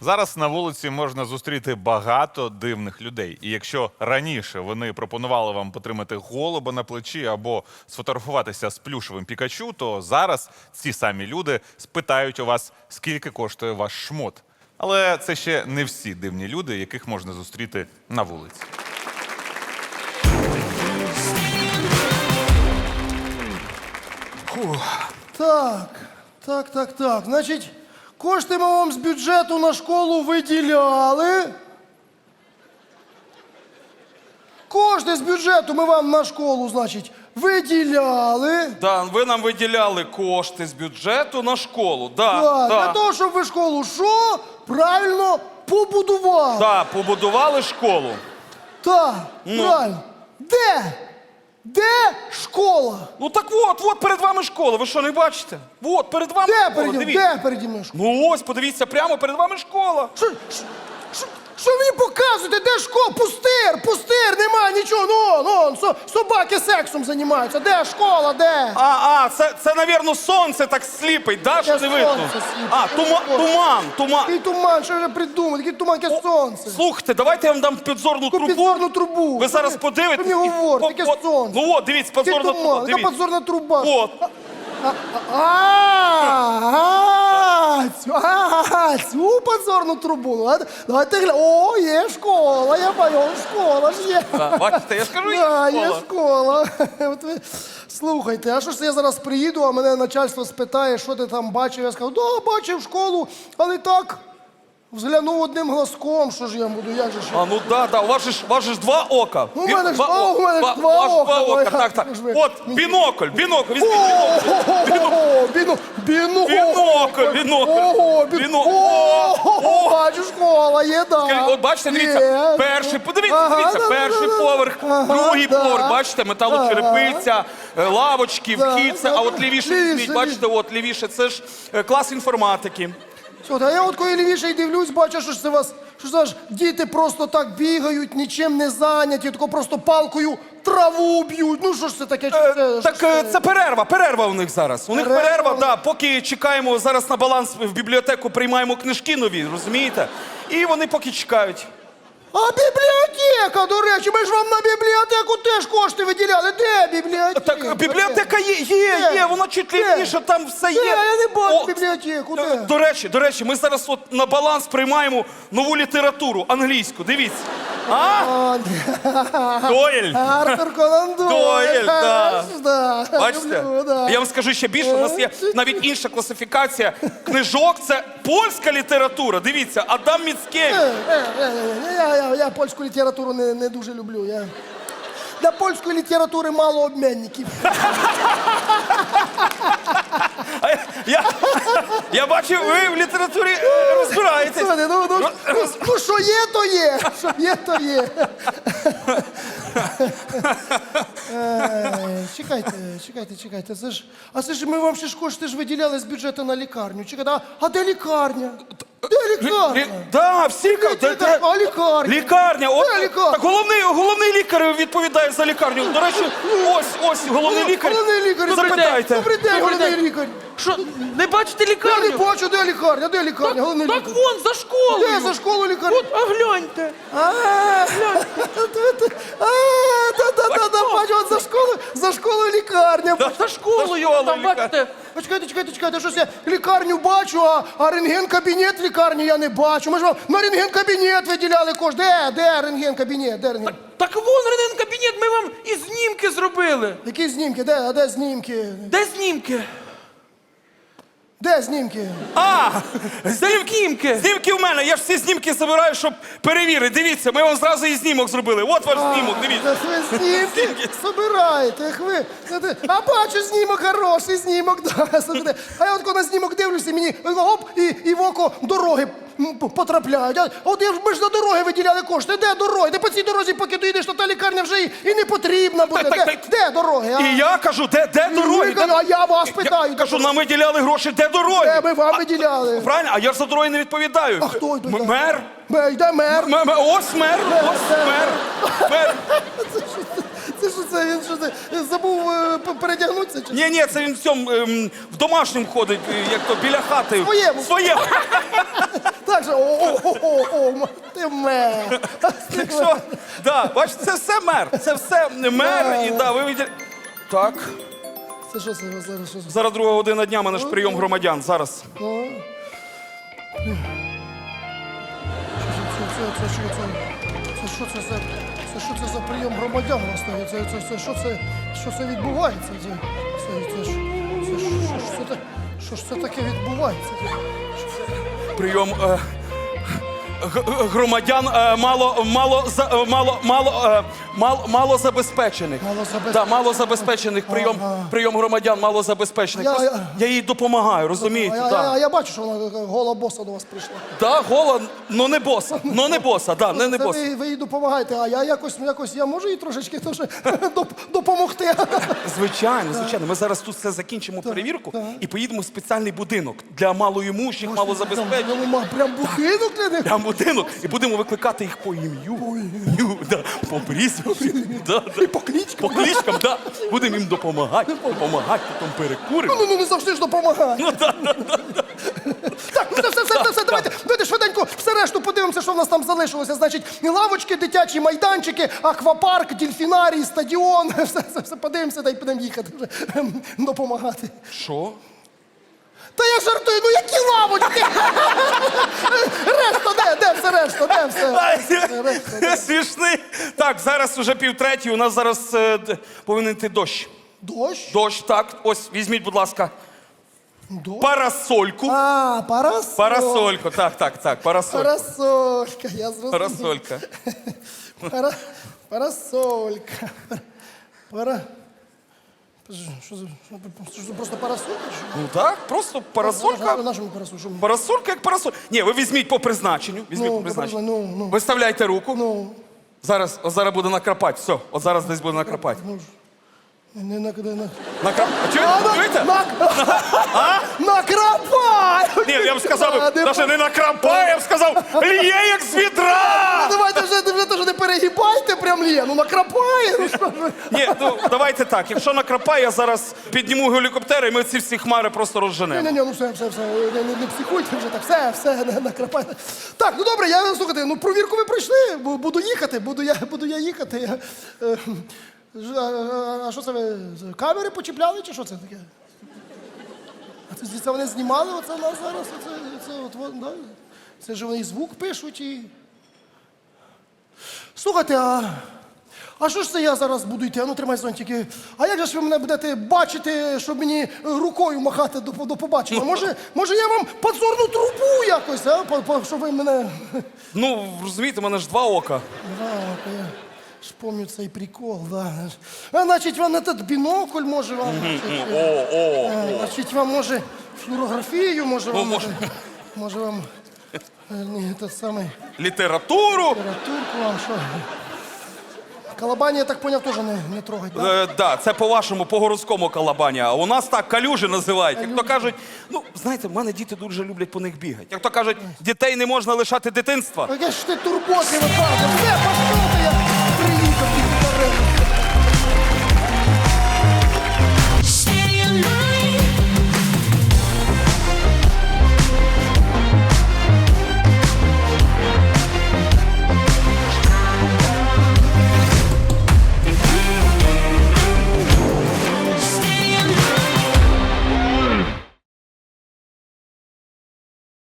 Зараз на вулиці можна зустріти багато дивних людей. І якщо раніше вони пропонували вам потримати голуба на плечі або сфотографуватися з плюшевим пікачу, то зараз ці самі люди спитають у вас, скільки коштує ваш шмот. Але це ще не всі дивні люди, яких можна зустріти на вулиці. Так, так, так, так. Значить, кошти ми вам з бюджету на школу виділяли. Кошти з бюджету ми вам на школу, значить, виділяли. Да, ви нам виділяли кошти з бюджету на школу. Да, да, Для того, щоб ви школу що? Правильно побудували. да, побудували школу. Так, Ну. правильно. Де? Де школа? Ну так от, от перед вами школа. Ви що, не бачите? От перед вами Де школа. переді, Дивіться. де переді мною школа? Ну ось, подивіться, прямо перед вами школа. Що, що, що, що ви мені показуєте? Де школа? Пустир, пустир, нема нічого. Ну, ну, со, собаки сексом займаються. Де школа, де? А, а, це, це, навірно, сонце так сліпить, да, що не видно? сонце сліпить? А, тума, туман, туман. Який туман, що вже придумали, який туман, яке сонце. Слухайте, давайте я вам дам підзорну трубу. підзорну трубу. Ви зараз подивитесь. Ви мені і- говорите, яке сонце. Ну от, дивіться, Який підзорна туман, труба. яка Дивіться. підзорна труба. От. А, а, а, цю підзорну трубу. позорну Давайте, давайте гля. О, є школа, я бачу, школа ж є. Бачите, я ж кажу, є Да, є школа. школа. От ви слухайте, а що ж це я зараз приїду, а мене начальство спитає, що ти там бачив? Я скажу, да, бачив школу, але так. Взглянув одним глазком, що ж я буду, як же ж. я? А ну да, да, у вас же ж, у вас же ж два ока. У мене ж- Два а, у мене ж Ва- два ока, Два ока, так, так. ж ви- От, бінокль, бінокль, візьміть бінокль. Ого, біно, біно, Бінокль, бінокль. Ого, Біно- бачу, школа є, да. От бачите, дивіться, Є. перший, подивіться, Ага, дивіться, да, перший да, да. поверх, Ага, другий да. поверх, бачите, металочерепиця, е, лавочки, Да, вхід, це, да, а от да. лівіше Лівіше, візьміть, бачите, от лівіше, це ж е, клас інформатики. Все, а я от коли лівіше й дивлюсь, бачу, що ж це вас, що ж діти просто так бігають, нічим не зайняті, тако просто палкою траву б'ють. Ну що ж це таке? Що Е, це, Так що е, це? це перерва, перерва у них зараз. У них Перерва? перерва, да, поки чекаємо зараз на баланс в бібліотеку, приймаємо книжки нові, розумієте? І вони поки чекають. А бібліотека, до речі, ми ж вам на бібліотеку теж кошти виділяли. Де бібліотека? Так, бібліотека є, є, є, вона чуть Де? там все Де? є. Я не бачу О, бібліотеку, де? До речі, до речі, ми зараз от на баланс приймаємо нову літературу англійську. Дивіться. А? Дойль. Артур Конан Дойль. Дойль, да. да. Бачите? Люблю, да. Я вам скажу ще більше, у нас є навіть інша класифікація книжок. Це польська література. Дивіться, Адам Міцкевич. Е, е, е, е, Я, я, я польську літературу не, не дуже люблю. Я... Для польської літератури мало обмінників. Я, я, бачу, ви в літературі е, розбираєтесь. Слухайте, Ну, ну, ну, ну, що є, то є. Що є, то є. Е, Чекайте, чекайте, чекайте. Це ж, а це ж ми вам ще ж кошти ж виділяли з бюджету на лікарню. Чекайте, а, а де лікарня? Де лікарня? лі- Да, всі ка- де- де- А лікарня? Лікарня, от Де лікарня? так головний, головний лікар відповідає за лікарню. До речі, ось ось головний лікар. Головний лікар. Запитайте. Добрий день, Добрий головний день. лікар. Що, не бачите Я не бачу, де лікарня, де лікарня, головний Так лікар. вон, за школою. Де за школу лікарня? От, а гляньте. А, та-та-та, бачу, от за школу, за школу лікарня. За школою, школою там, лікар- бачите. А чекайте, чекайте, чекайте, щось я лікарню бачу, а, а рентген-кабінет лікарні я не бачу. Ми ж вам на рентген-кабінет виділяли кошти. Де, де рентген-кабінет, де рентген? Так вон рентген кабінет, ми вам і знімки зробили. Які знімки, де, а де знімки? Де знімки? Де знімки? А, Знімки. знімки в мене. Я ж всі знімки забираю, щоб перевірити. Дивіться, ми вам зразу і знімок зробили. От ваш знімок, дивіться. Та ви знімки собираєте, як ви. А бачу, знімок хороший, знімок, да. А я от коли на знімок дивлюся, мені оп, і, і в око дороги потрапляють. А от я ж- ми ж на дороги виділяли кошти. Де дороги? Де по цій дорозі, поки доїдеш, то та лікарня вже і, і не потрібна буде. Так, так, де, так. де дороги? А? І я кажу, де, де дороги? кажу, Де- а я вас питаю, Я кажу, нам виділяли гроші, де дороги? Де ми вам виділяли? Правильно, а я ж за дороги не відповідаю. А хто? М- Мер. Ме- Йде мер. М- м- Ось мер, ось мер. Мер. Це що це? Він що це? Забув е, п- передягнутися? Чи? Ні, ні, це він в цьому ем, в домашньому ходить, е, як то біля хати. Своєму. Своєму. Так же, о, О, м- ти мер. Так що, да, бачите, це все мер. Це все мер. І да, ви виділи. Так. Це що це зараз? Що? Зараз друга година дня, мене ж прийом громадян. Зараз. Ну. Це, це, це, що це? Це що це за це що це за прийом громадян стоїть? Це, це, це що це що це відбувається? Це, це, це, це, ж- що, ж це, що ж це таке відбувається? Прийом е, громадян е, мало, мало, е, мало, мало, е, мало, мало забезпечених. Да, мало забезпечених. Прийом, Ага. прийом громадян мало забезпечених. Я- Просто я- я їй допомагаю, А розумієте? я, а Да. я бачу, що вона гола боса до вас прийшла. Да, гола, но не боса. Но не боса, да, не, не Це боса. ви, ви їй допомагаєте, а я якось, ну, якось я можу їй трошечки теж доп- допомогти. Звичайно, звичайно. Ми зараз тут все закінчимо перевірку і поїдемо в спеціальний будинок для малоімущих, малозабезпечених. Прям, прям, прям будинок для них. Прям будинок і будемо викликати їх по ім'ю, Ю, да, по прізвищу, да, да. І по кличкам. по кличкам, да. будемо їм допомагати, допомагати, потім перекуримо. Ну, ну не завжди ж допомагає. Ну, да, да, да. Так, ну все, все, все, все, все, давайте, давайте швиденько все решту подивимося, що в нас там залишилося. Значить, лавочки, дитячі майданчики, аквапарк, дельфінарій, стадіон. Все, все, все подивимося, дай будемо їхати вже ем, допомагати. Що? Та я жартую, ну які лавочки? Решта, де, де все решта, де все? Решта, де? Смішний. Так, зараз уже півтретій, у нас зараз е, д- повинен йти дощ. Дощ? Дощ, так, ось візьміть, будь ласка, Дощ? парасольку. А, парасоль. Парасольку, так, так, так, парасольку. Парасолька, я зрозумів. Парасолька. Пара... Парасолька. Пара... Що за... Що за просто парасолька? Ну так, просто парасолька. На що ми- Парасолька як парасоль. Ні, ви візьміть по призначенню. Візьміть Ну, по призначенню. ну, ну. Виставляйте руку. Ну, Зараз, от зараз буде накрапати. Все, от зараз десь буде накрапати. ну ж. Не на... Не на... Накрап... А чуєте? На... Чуєте? На... Накрапай! Ні, я б сказав, навіть не накрапає, я б сказав, ліє як з відра! Давайте вже не перегибайте прям лє, ну накрапає. Ну, що ж? Ні, ну давайте так. Якщо накрапає, я зараз підніму гелікоптер, і ми ці всі хмари просто розженемо. ні, ні, ну все, все, все, не, не, не психуйте вже так, все, все, не накрапайте. Так, ну добре, я слухайте, ну провірку ви пройшли, бу- буду їхати, буду я, буду я їхати. Я, е, ж- а, що це ви? з- Камери почіпляли чи що це таке? А це, це вони знімали оце в нас зараз? Оце, це, от, вон, да? це ж вони і звук пишуть і. Слухайте, а. А що ж це я зараз буду йти? А ну тримай зонтики. А як же ж ви мене будете бачити, щоб мені рукою махати до, до побачення? Може, може я вам подзорну трубу якось, а? По- по- щоб ви мене. Ну, розумієте, в мене ж два ока. Да, я ж пам'ятаю цей прикол, да. А значить, вам этот бінокль може вам. Значить, О, о. е, значить, вам може флюорографію, може вам. може. Може, може вам. Е, Ні, самый, Літературу. літературку вам що. Калабані, я так поняв, теж не, не трогать, да? Е, да, це по-вашому, по городському калабані. А у нас так калюжі називають. Як то кажуть, ну знаєте, в мене діти дуже люблять по них бігати. Як то кажуть, дітей не можна лишати дитинства. Яке ж ти турботи виправдав. Все, пошов,